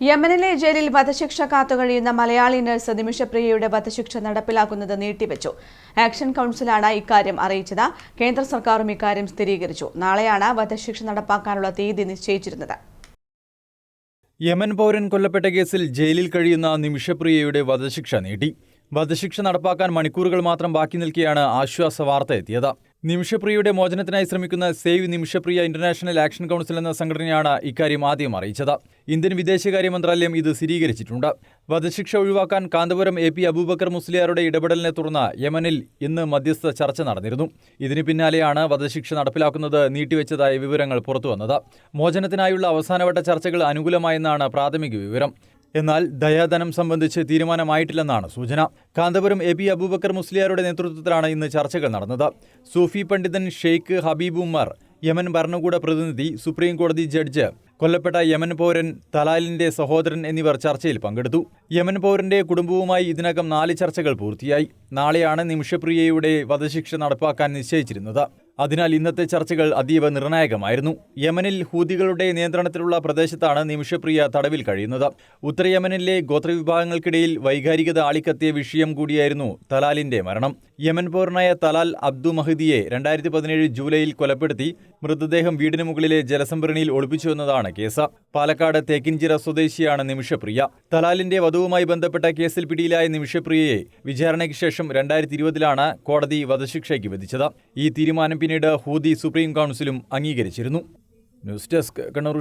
യമനിലെ ജയിലിൽ വധശിക്ഷ കാത്തുകഴിയുന്ന മലയാളി നഴ്സ് നിമിഷപ്രിയയുടെ വധശിക്ഷ നടപ്പിലാക്കുന്നത് നീട്ടിവെച്ചു. ആക്ഷൻ കൗൺസിലാണ് ഇക്കാര്യം അറിയിച്ചത്. കേന്ദ്ര സർക്കാരും ഇക്കാര്യം സ്ഥിരീകരിച്ചു. നാളെയാണ് വധശിക്ഷ നടപ്പാക്കാനുള്ള തീയതി നിശ്ചയിച്ചിരുന്നത്. യമൻ പൗരൻ കൊല്ലപ്പെട്ട കേസിൽ ജയിലിൽ കഴിയുന്ന നിമിഷപ്രിയയുടെ വധശിക്ഷ നീട്ടി. വധശിക്ഷ നടപ്പാക്കാൻ മണിക്കൂറുകൾ മാത്രം ബാക്കി നിൽക്കെയാണ് ആശ്വാസ വാർത്ത എത്തിയത്. നിമിഷപ്രിയയുടെ മോചനത്തിനായി ശ്രമിക്കുന്ന save Nimishapriya international action council എന്ന സംഘടനയാണ് ഇക്കാര്യം ആദ്യം അറിയിച്ചത്. ഇന്ത്യൻ വിദേശകാര്യ മന്ത്രാലയം ഇത് സ്ഥിരീകരിച്ചിട്ടുണ്ട്. വധശിക്ഷ ഒഴിവാക്കാൻ കാന്തപുരം എ പി അബൂബക്കർ മുസ്ലിയാരുടെ ഇടപെടലിനെ തുടർന്ന് യമനിൽ ഇന്ന് മധ്യസ്ഥ ചർച്ച നടന്നിരുന്നു. ഇതിന് പിന്നാലെയാണ് വധശിക്ഷ നടപ്പിലാക്കുന്നത് നീട്ടിവെച്ചതായ വിവരങ്ങൾ പുറത്തുവന്നത്. മോചനത്തിനായുള്ള അവസാനവട്ട ചർച്ചകൾ അനുകൂലമായെന്നാണ് പ്രാഥമിക വിവരം. എന്നാൽ ദയാധനം സംബന്ധിച്ച് തീരുമാനമായിട്ടില്ലെന്നാണ് സൂചന. കാന്തപുരം എ ബി അബൂബക്കർ മുസ്ലിയാരുടെ നേതൃത്വത്തിലാണ് ഇന്ന് ചർച്ചകൾ നടന്നത്. സൂഫി പണ്ഡിതൻ ഷെയ്ഖ് ഹബീബ് ഉമ്മർ യമൻ ഭരണകൂട പ്രതിനിധി സുപ്രീം കോടതി ജഡ്ജ് കൊല്ലപ്പെട്ട യമൻ പൗരൻ തലാലിന്റെ സഹോദരൻ എന്നിവർ ചർച്ചയിൽ പങ്കെടുത്തു. യമൻ പൗരന്റെ കുടുംബവുമായി ഇതിനകം നാല് ചർച്ചകൾ പൂർത്തിയായി. നാളെയാണ് നിമിഷപ്രിയയുടെ വധശിക്ഷ നടപ്പാക്കാൻ നിശ്ചയിച്ചിരുന്നത്. അതിനാൽ ഇന്നത്തെ ചർച്ചകൾ അതീവ നിർണായകമായിരുന്നു. യമനിൽ ഹൂതികളുടെ നിയന്ത്രണത്തിലുള്ള പ്രദേശത്താണ് നിമിഷപ്രിയ തടവിൽ കഴിയുന്നത്. ഉത്തര യമനിലെ ഗോത്രവിഭാഗങ്ങൾക്കിടയിൽ വൈകാരികത ആളിക്കത്തിയ വിഷയം കൂടിയായിരുന്നു തലാലിന്റെ മരണം. യമൻ പൗരനായ തലാൽ അബ്ദു മഹദിയെ രണ്ടായിരത്തി പതിനേഴ് ജൂലൈയിൽ കൊലപ്പെടുത്തി മൃതദേഹം വീടിന് മുകളിലെ ജലസംഭരണിയിൽ ഒളിപ്പിച്ചുവെന്നതാണ് കേസ്. പാലക്കാട് തേക്കിൻചിറ സ്വദേശിയാണ് നിമിഷപ്രിയ. തലാലിന്റെ വധുവുമായി ബന്ധപ്പെട്ട കേസിൽ പിടിയിലായ നിമിഷപ്രിയയെ വിചാരണയ്ക്ക് ശേഷം രണ്ടായിരത്തി ഇരുപതിലാണ് കോടതി വധശിക്ഷയ്ക്ക് വിധിച്ചത്. ഈ തീരുമാനം പിന്നീട് ഹൂതി സുപ്രീം കൗൺസിലും അംഗീകരിച്ചിരുന്നു. News desk Kannur